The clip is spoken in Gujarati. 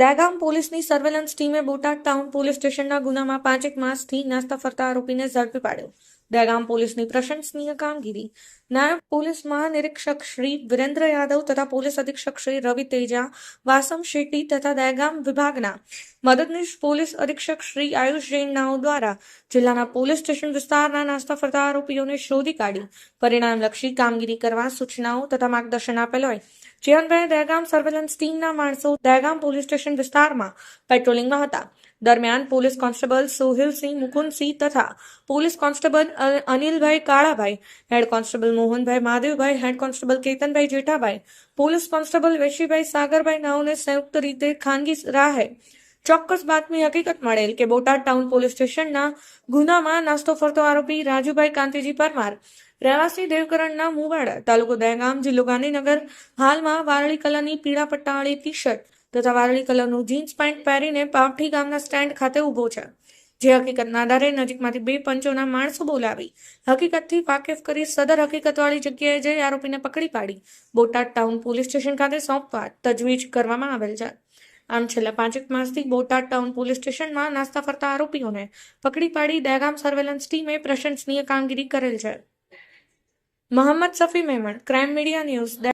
દહેગામ પોલીસની સર્વેલન્સ ટીમે બોટાદ ટાઉન પોલીસ સ્ટેશનના ગુનામાં પાંચેક માસથી નાસ્તા ફરતા આરોપીને ઝડપી પાડ્યો. દહેગામ પોલીસની પ્રશંસનીય કામગીરી. નાયબ પોલીસ મહાનિરીક્ષક શ્રી વિરેન્દ્ર યાદવ તથા પોલીસ અધિક્ષક શ્રી રવિ તેજા, વાસમ શેટ્ટી તથા દહેગામ વિભાગના મદદનીશ પોલીસ અધિક્ષક શ્રી આયુષ જૈન દ્વારા જિલ્લાના પોલીસ સ્ટેશન વિસ્તારના નાસ્તા ફરતા આરોપીઓને શોધી કાઢી. પરિણામલક્ષી કામગીરી કરવા સૂચનાઓ તથા માર્ગદર્શન આપેલ હોય. જે અન્વયે દહેગામ સર્વેલન્સ ટીમના માણસો દહેગામ પોલીસ સ્ટેશન વિસ્તારમાં પેટ્રોલિંગમાં હતા. દરમિયાન પોલીસ કોન્સ્ટેબલ સોહિલસિંહ મુકુંદસિંહ તથા police constable Anilbhai Kalabhai, head constable Mohanbhai Mahadevbhai head constable Ketanbhai Jethabhai, police constable Veshibhai Sagarbhai નાઓને સંયુક્ત રીતે ખાનગી રાહે. ચોક્કસ બાતમી હકીકત મળેલ કે બોટાદ ટાઉન પોલીસ સ્ટેશનના ગુનામાં નાસ્તો ફરતો આરોપી રાજુભાઈ કાંતિજી પરમાર, રહેવાસી દેવકરણના મુવાડા, તાલુકો દહેગામ, જિલ્લો ગાંધીનગર, હાલમાં વારળી કલરની પીળા પટ્ટાવાળી ટી શર્ટ તથા વારળી કલરનું જીન્સ પેન્ટ પહેરીને પાવઠી ગામના સ્ટેન્ડ ખાતે ઊભો છે. જે હકીકતના આધારે નજીકમાંથી બે પંચોના માણસો બોલાવી હકીકતથી વાકેફ કરી સદર હકીકતવાળી જગ્યાએ જઈ આરોપીને પકડી પાડી. બોટાદ ટાઉન પોલીસ સ્ટેશન ખાતે સોંપવા તજવીજ કરવામાં આવેલ છે. આમ છેલ્લા પાંચેક માસથી બોટાદ ટાઉન પોલીસ સ્ટેશનમાં નાસ્તા ફરતા આરોપીઓને પકડી પાડી દહેગામ સર્વેલન્સ ટીમે પ્રશંસનીય કામગીરી કરેલ છે. Mohammad Safi Memon, crime media news